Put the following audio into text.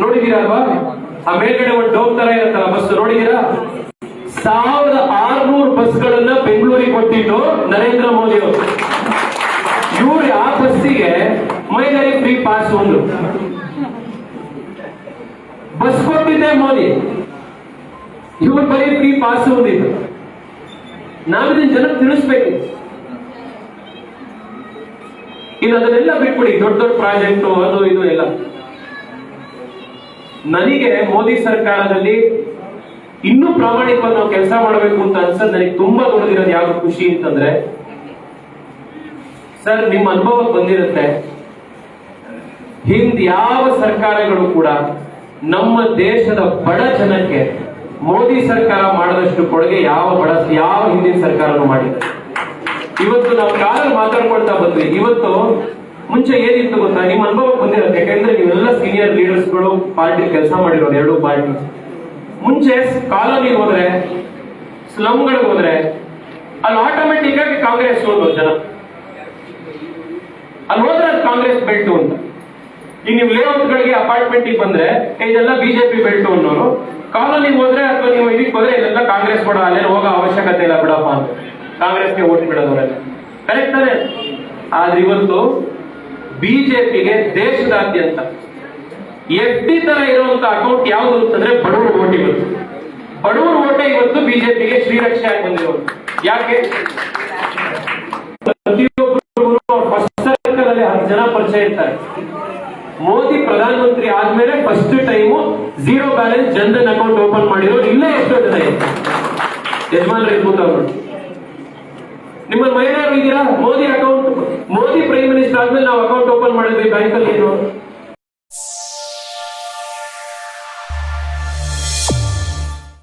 ನೋಡಿದೀರಾ ಅಲ್ವಾ? ಆ ಮೇಲ್ಗಡೆ ಒಂದು ಡೋಮ್ ತರ ಇರುತ್ತಲ್ಲ ಬಸ್ ನೋಡಿದೀರಾ ಸಾವಿರದ ಆರ್ನೂರು ಬಸ್ಗಳನ್ನ ಬೆಂಗಳೂರಿಗೆ ಕೊಟ್ಟಿದ್ದು ನರೇಂದ್ರ ಮೋದಿ ಅವರು. ಇವ್ರು ಆ ಬಸ್ಸಿಗೆ ಮಹಿಳೆಯರಿಗೆ ಫ್ರೀ ಪಾಸ್ ಒಂದು. ಬಸ್ ಕೊಟ್ಟಿದ್ದೆ ಮೋದಿ. ಇವ್ರ ಬರೀ ಫ್ರೀ ಪಾಸ್ ಒಂದಿದ್ದು ನಾವಿದನ್ನ ಜನಕ್ಕೆ ತಿಳಿಸ್ಬೇಕು. ಇನ್ನು ಅದನ್ನೆಲ್ಲ ಬಿಟ್ಬಿಡಿ, ದೊಡ್ಡ ದೊಡ್ಡ ಪ್ರಾಜೆಕ್ಟ್, ಅದು ಇದು ಎಲ್ಲ. ನನಗೆ ಮೋದಿ ಸರ್ಕಾರದಲ್ಲಿ ಇನ್ನೂ ಪ್ರಾಮಾಣಿಕವಾಗಿ ನಾವು ಕೆಲಸ ಮಾಡಬೇಕು ಅಂತ ಅನ್ಸದ್ ನನಗೆ ತುಂಬಾ ದೊಡ್ಡದಿರೋದು ಯಾವ್ದು ಖುಷಿ ಅಂತಂದ್ರೆ, ಸರ್, ನಿಮ್ಮ ಅನುಭವಕ್ಕೆ ಬಂದಿರುತ್ತೆ. ಹಿಂದ್ ಯಾವ ಸರ್ಕಾರಗಳು ಕೂಡ ನಮ್ಮ ದೇಶದ ಬಡ ಜನಕ್ಕೆ ಮೋದಿ ಸರ್ಕಾರ ಮಾಡದಷ್ಟು ಕೊಡುಗೆ ಯಾವ ಬಡ ಯಾವ ಹಿಂದಿನ ಸರ್ಕಾರನೂ ಮಾಡಿದೆ ಇವತ್ತು ನಾವು ಕಾಲಲ್ಲಿ ಮಾತಾಡ್ಕೊಳ್ತಾ ಬಂದ್ವಿ. ಇವತ್ತು ಮುಂಚೆ ಏನಿತ್ತು ಗೊತ್ತಾ? ನಿಮ್ಮ ನೀವೆಲ್ಲ ಪಾರ್ಟಿ ಕೆಲಸ ಮಾಡಿರೋದು ಎರಡು ಪಾರ್ಟಿ. ಮುಂಚೆ ಕಾಲೋನಿಗೆ ಹೋದ್ರೆ ಸ್ಲಮ್ಗಳಿಗೆ ಹೋದ್ರೆ ಅಲ್ಲಿ ಆಟೋಮೆಟಿಕ್ ಆಗಿ ಕಾಂಗ್ರೆಸ್ ಜನ. ಅಲ್ಲಿ ಹೋದ್ರೆ ಅದು ಕಾಂಗ್ರೆಸ್ ಬೆಲ್ಟು ಅಂತ. ಈಗ ನೀವು ಲೇಔಟ್ಗಳಿಗೆ ಅಪಾರ್ಟ್ಮೆಂಟಿಗೆ ಬಂದ್ರೆ ಏ, ಇದೆಲ್ಲ ಬಿಜೆಪಿ ಬೆಲ್ಟು ಅನ್ನೋರು. ಕಾಲೋನಿಗೆ ಹೋದ್ರೆ ಅಥವಾ ನೀವು ಇದಕ್ಕೆ ಹೋದ್ರೆ ಇದೆಲ್ಲ ಕಾಂಗ್ರೆಸ್ ಕೂಡ ಅಲ್ಲೇ ಹೋಗೋ ಅವಶ್ಯಕತೆ ಇಲ್ಲ ಬಿಡಪ್ಪ ಅಂತ. ಕಾಂಗ್ರೆಸ್ಗೆ ಓಟ್ ಬಿಡೋದವರೆಲ್ಲ ಕರೆಕ್ಟ್ ಅದೇ ಆದ್ರೆ ಇವತ್ತು ಬಿಜೆಪಿಗೆ ದೇಶದಾದ್ಯಂತ ಎಫ್ ಡಿ ತರ ಇರುವಂತ ಅಕೌಂಟ್ ಯಾವುದು ಅಂತಂದ್ರೆ ಬಡವರ ಓಟ್ ಇವತ್ತು ಬಡವರ ಓಟೆ ಇವತ್ತು ಬಿಜೆಪಿಗೆ ಶ್ರೀರಕ್ಷೆ ಆಗಿ ಬಂದಿರೋದು. ಯಾಕೆ? ಪ್ರತಿಯೊಬ್ಬರು ಫಸ್ಟ್ ಸರ್ಕಲ್ ಅಲ್ಲಿ ಹತ್ತು ಜನ ಪರಿಚಯ ಇರ್ತಾರೆ. ಮೋದಿ ಪ್ರಧಾನಮಂತ್ರಿ ಆದ್ಮೇಲೆ first time zero balance Jandhan account open ಮಾಡಿರೋರು ಇಲ್ಲೇ ಎಷ್ಟೋ ಜನ ಇದೆ ಯಜಮಾನ್ರು ಕೂತವ್ರು ನಿಮ್ಮ ಮಹಿಳೆಯರು ಇದ್ದೀರಾ? Modi account Modi prime minister ಆದ್ಮೇಲೆ ನಾವು ಅಕೌಂಟ್ ಓಪನ್ ಮಾಡಿದ್ವಿ ಬ್ಯಾಂಕ್ ಅಲ್ಲಿ ಏನು?